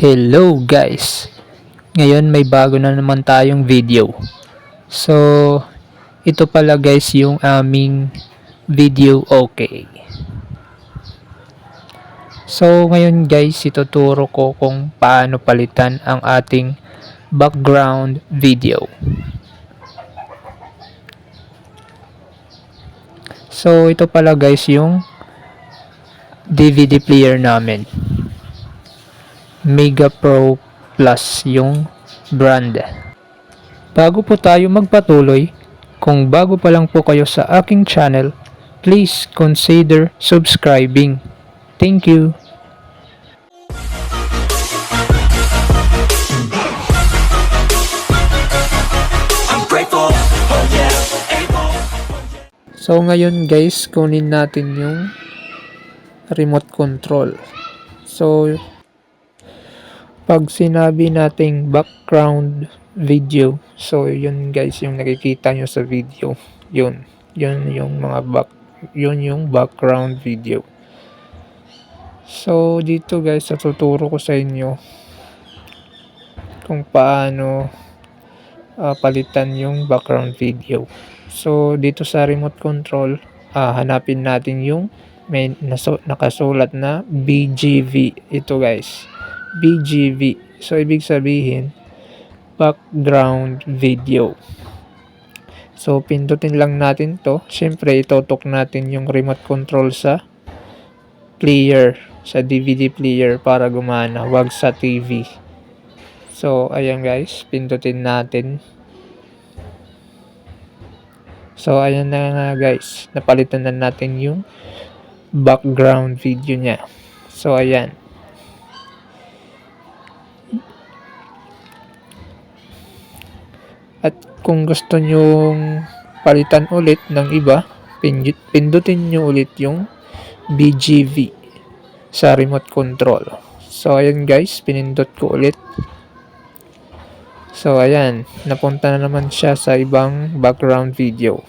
Hello guys! Ngayon may bago na naman tayong video. So, ito pala guys yung aming video okay. So, ngayon guys, ituturo ko kung paano palitan ang ating background video. So, ito pala guys yung DVD player namin. Mega Pro Plus yung brand. Bago po tayo magpatuloy, kung bago pa lang po kayo sa aking channel, please consider subscribing. Thank you. Oh. So ngayon guys, kunin natin yung remote control. So pag sinabi nating background video, so yun guys yung nakikita nyo sa video. Yun, yun yung mga back, yun yung background video. So dito guys, tuturo ko sa inyo kung paano ah, palitan yung background video. So, dito sa remote control, ah, hanapin natin yung may naso, nakasulat na BGV. Ito guys, BGV. So, ibig sabihin, background video. So, pindutin lang natin to. Siyempre, itotok natin yung remote control sa player, sa DVD player para gumana, wag sa TV. So, ayan guys, pindutin natin. So, ayan na nga guys. Napalitan na natin yung background video niya. So, ayan. At kung gusto nyong palitan ulit ng iba, pindu- pindutin nyo ulit yung BGV sa remote control. So, ayan guys, pinindot ko ulit. So, ayan. Napunta na naman siya sa ibang background video.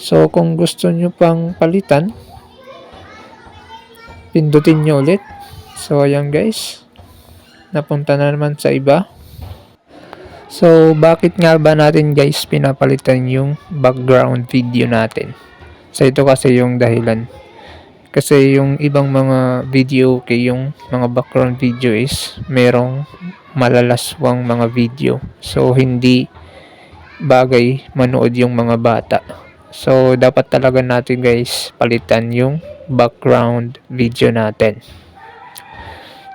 So, kung gusto nyo pang palitan, pindutin nyo ulit. So, ayan guys. Napunta na naman sa iba. So, bakit nga ba natin guys pinapalitan yung background video natin? So, ito kasi yung dahilan. Kasi yung ibang mga video kay yung mga background video is merong malalaswang mga video. So, hindi bagay manood yung mga bata. So, dapat talaga natin guys palitan yung background video natin.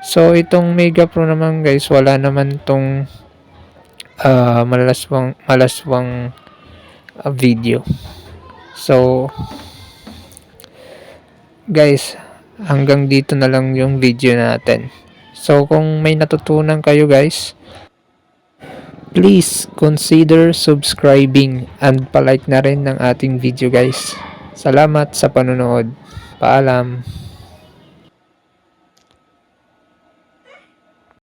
So, itong Mega Pro naman guys, wala naman tong ah, malaswang, malaswang ah, video. So, guys, hanggang dito na lang yung video natin. So, kung may natutunan kayo guys, please consider subscribing and palike na rin ng ating video guys. Salamat sa panonood. Paalam.